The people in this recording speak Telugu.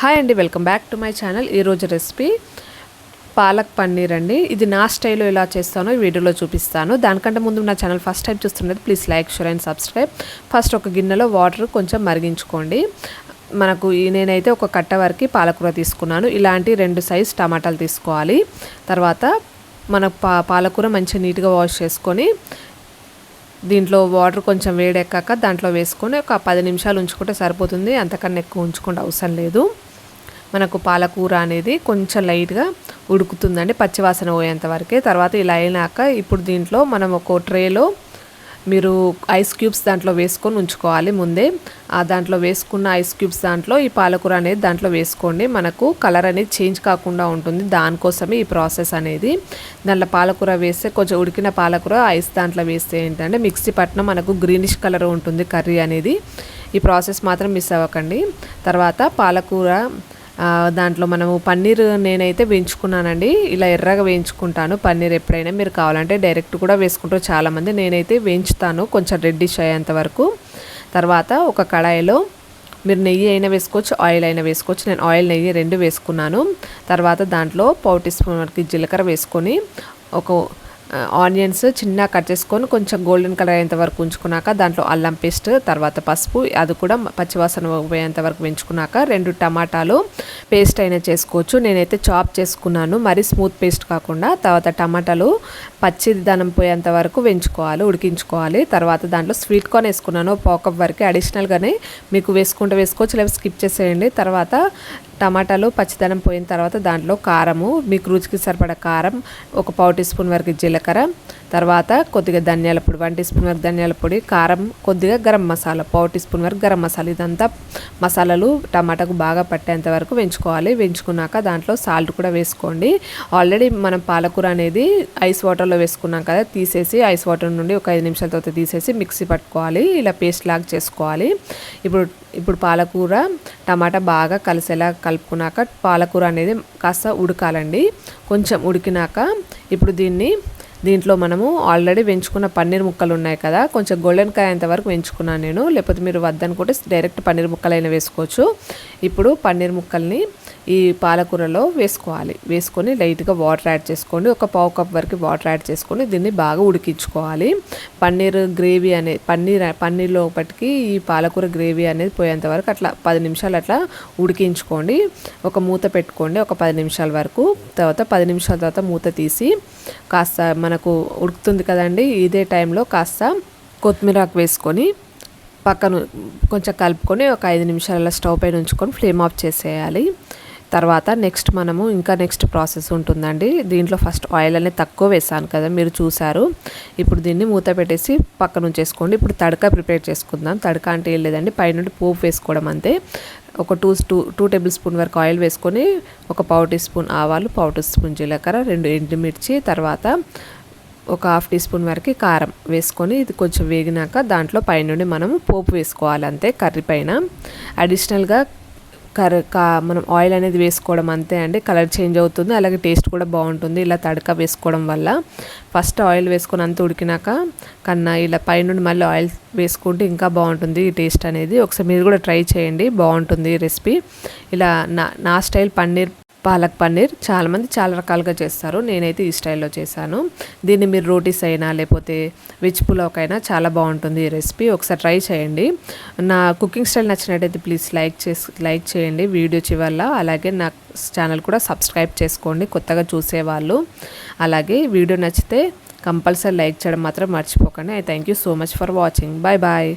హాయ్ అండి welcome back to my channel. ఈరోజు రెసిపీ పాలక్ పన్నీర్ అండి. ఇది నా స్టైల్లో ఎలా చేస్తానో ఈ వీడియోలో చూపిస్తాను. దానికంటే ముందు నా ఛానల్ ఫస్ట్ టైం చూస్తున్నది please like share and subscribe. First ఒక గిన్నెలో వాటర్ కొంచెం మరిగించుకోండి. మనకు నేనైతే ఒక కట్ట వరకు పాలకూర తీసుకున్నాను. ఇలాంటి రెండు సైజ్ టమాటాలు తీసుకోవాలి. తర్వాత మన పా పాలకూర మంచిగా నీట్గా వాష్ చేసుకొని దీంట్లో వాటర్ కొంచెం వేడెక్కాక దాంట్లో వేసుకొని ఒక పది నిమిషాలు ఉంచుకుంటే సరిపోతుంది. అంతకన్నా ఎక్కువ ఉంచుకుంటే అవసరం లేదు. మనకు పాలకూర అనేది కొంచెం లైట్గా ఉడుకుతుందండి పచ్చివాసన పోయేంత వరకే. తర్వాత ఇలా అయినాక ఇప్పుడు దీంట్లో మనం ఒక ట్రేలో మీరు ఐస్ క్యూబ్స్ దాంట్లో వేసుకొని ఉంచుకోవాలి ముందే. ఆ దాంట్లో వేసుకున్న ఐస్ క్యూబ్స్ దాంట్లో ఈ పాలకూర అనేది దాంట్లో వేసుకోండి. మనకు కలర్ అనేది చేంజ్ కాకుండా ఉంటుంది దానికోసమే ఈ ప్రాసెస్ అనేది. దాంట్లో పాలకూర వేస్తే కొంచెం ఉడికిన పాలకూర ఐస్ దాంట్లో వేస్తే ఏంటంటే మిక్సీ పట్టిన మనకు గ్రీనిష్ కలర్ ఉంటుంది కర్రీ అనేది. ఈ ప్రాసెస్ మాత్రం మిస్ అవ్వకండి. తర్వాత పాలకూర దాంట్లో మనము పన్నీర్ నేనైతే వేయించుకున్నానండి. ఇలా ఎర్రగా వేయించుకుంటాను. పన్నీర్ ఎప్పుడైనా మీరు కావాలంటే డైరెక్ట్ కూడా వేసుకుంటారు. చాలామంది నేనైతే వేయించుతాను. కొంచెం రెడ్డిష్ అయ్యేంత వరకు. తర్వాత ఒక కడాయిలో మీరు నెయ్యి అయినా వేసుకోవచ్చు ఆయిల్ అయినా వేసుకోవచ్చు. నేను ఆయిల్ నెయ్యి రెండు వేసుకున్నాను. తర్వాత దాంట్లో పావు టీ స్పూన్ వరకు జీలకర్ర వేసుకొని ఒక ఆనియన్స్ చిన్న కట్ చేసుకొని కొంచెం గోల్డెన్ కలర్ అయ్యేంత వరకు ఉంచుకున్నాక దాంట్లో అల్లం పేస్ట్ తర్వాత పసుపు అది కూడా పచ్చివాసన పోయేంత వరకు పెంచుకున్నాక రెండు టమాటాలు పేస్ట్ అయినా చేసుకోవచ్చు. నేనైతే చాప్ చేసుకున్నాను మరి స్మూత్ పేస్ట్ కాకుండా తర్వాత టమాటాలు పచ్చి దనం పోయేంత వరకు వెంచుకోవాలి ఉడికించుకోవాలి. తర్వాత దాంట్లో స్వీట్ కార్న్ వేసుకున్నాను పాకప్ వరకు. అడిషనల్గానే మీకు వేసుకుంటే వేసుకోవచ్చు లేదా స్కిప్ చేసేయండి. తర్వాత టమాటాలు పచ్చిదనం పోయిన తర్వాత దాంట్లో కారము మీకు రుచికి సరిపడ కారం ఒక పావు టీ స్పూన్ వరకు జీలకర్ర తర్వాత కొద్దిగా ధనియాల పొడి వన్ టీ స్పూన్ వరకు ధనియాల పొడి కారం కొద్దిగా గరం మసాలా పావు టీ స్పూన్ వరకు గరం మసాలా. ఇదంతా మసాలాలు టమాటాకు బాగా పట్టేంత వరకు వెంచుకోవాలి వెంచుకున్నాక దాంట్లో సాల్ట్ కూడా వేసుకోండి. ఆల్రెడీ మనం పాలకూర అనేది ఐస్ వాటర్లో వేసుకున్నాం కదా తీసేసి ఐస్ వాటర్ నుండి ఒక ఐదు నిమిషాల తర్వాత తీసేసి మిక్సీ పట్టుకోవాలి. ఇలా పేస్ట్ లాగా చేసుకోవాలి. ఇప్పుడు ఇప్పుడు పాలకూర టమాటా బాగా కలిసేలా కలుపుకున్నాక పాలకూర అనేది కాస్త ఉడకాలండి. కొంచెం ఉడికినాక ఇప్పుడు దీన్ని దీంట్లో మనము ఆల్రెడీ వెంచుకున్న పన్నీర్ ముక్కలు ఉన్నాయి కదా కొంచెం గోల్డెన్ కాయ అంతవరకు వెంచుకున్నాను నేను. లేకపోతే మీరు వద్దనుకుంటే డైరెక్ట్ పన్నీర్ ముక్కలైనా వేసుకోవచ్చు. ఇప్పుడు పన్నీర్ ముక్కల్ని ఈ పాలకూరలో వేసుకోవాలి. వేసుకొని లైట్గా వాటర్ యాడ్ చేసుకోండి. ఒక పావు కప్ వరకు వాటర్ యాడ్ చేసుకొని దీన్ని బాగా ఉడికించుకోవాలి. పన్నీర్ గ్రేవీ అనేది పన్నీర్ పన్నీర్ లోపటికి ఈ పాలకూర గ్రేవీ అనేది పోయేంత వరకు అట్లా పది నిమిషాలు అట్లా ఉడికించుకోండి. ఒక మూత పెట్టుకోండి. ఒక పది నిమిషాల వరకు. తర్వాత పది నిమిషాల తర్వాత మూత తీసి కాస్త మనకు ఉడుకుతుంది కదండి ఇదే టైంలో కాస్త కొత్తిమీర వేసుకొని పక్కన కొంచెం కలుపుకొని ఒక ఐదు నిమిషాల స్టవ్ పైన ఉంచుకొని ఫ్లేమ్ ఆఫ్ చేసేయాలి. తర్వాత నెక్స్ట్ మనము ఇంకా నెక్స్ట్ ప్రాసెస్ ఉంటుందండి. దీంట్లో ఫస్ట్ ఆయిల్ అనేది తక్కువ వేసాను కదా మీరు చూసారు ఇప్పుడు దీన్ని మూత పెట్టేసి పక్కన ఉంచేసుకోండి. ఇప్పుడు తడక ప్రిపేర్ చేసుకుందాం. తడక అంటే ఏం లేదండి పైనుండి పోపు వేసుకోవడం అంతే. ఒక two two two tablespoon వరకు ఆయిల్ వేసుకొని ఒక పావు టీ స్పూన్ ఆవాలు పావు టీ స్పూన్ జీలకర్ర రెండు ఎండుమిర్చి తర్వాత ఒక హాఫ్ టీ స్పూన్ వరకు కారం వేసుకొని ఇది కొంచెం వేగినాక దాంట్లో పైనుండి మనం పోపు వేసుకోవాలి అంతే కర్రీ పైన. అడిషనల్గా కర్రీ కా మనం ఆయిల్ అనేది వేసుకోవడం అంతే అండి. కలర్ చేంజ్ అవుతుంది. అలాగే టేస్ట్ కూడా బాగుంటుంది. ఇలా తడక వేసుకోవడం వల్ల. ఫస్ట్ ఆయిల్ వేసుకొని అంత ఉడికినాక కన్నా ఇలా పైనుండి మళ్ళీ ఆయిల్ వేసుకుంటే ఇంకా బాగుంటుంది ఈ టేస్ట్ అనేది. ఒకసారి మీరు కూడా ట్రై చేయండి. బాగుంటుంది ఈ రెసిపీ ఇలా నా నా స్టైల్ పన్నీర్ పాలక్ పన్నీర్ చాలామంది చాలా రకాలుగా చేస్తారు. నేనైతే ఈ స్టైల్లో చేశాను. దీన్ని మీరు రోటీస్ అయినా లేకపోతే వెజ్ పులావ్కైనా చాలా బాగుంటుంది ఈ రెసిపీ. ఒకసారి ట్రై చేయండి. నా కుకింగ్ స్టైల్ నచ్చినట్టయితే ప్లీజ్ లైక్ చేసి లైక్ చేయండి. వీడియో చివరిలో అలాగే నా ఛానల్ కూడా సబ్స్క్రైబ్ చేసుకోండి. కొత్తగా చూసేవాళ్ళు. అలాగే వీడియో నచ్చితే కంపల్సరీ లైక్ చేయడం మాత్రం మర్చిపోకండి. I thank you so much for watching. Bye bye.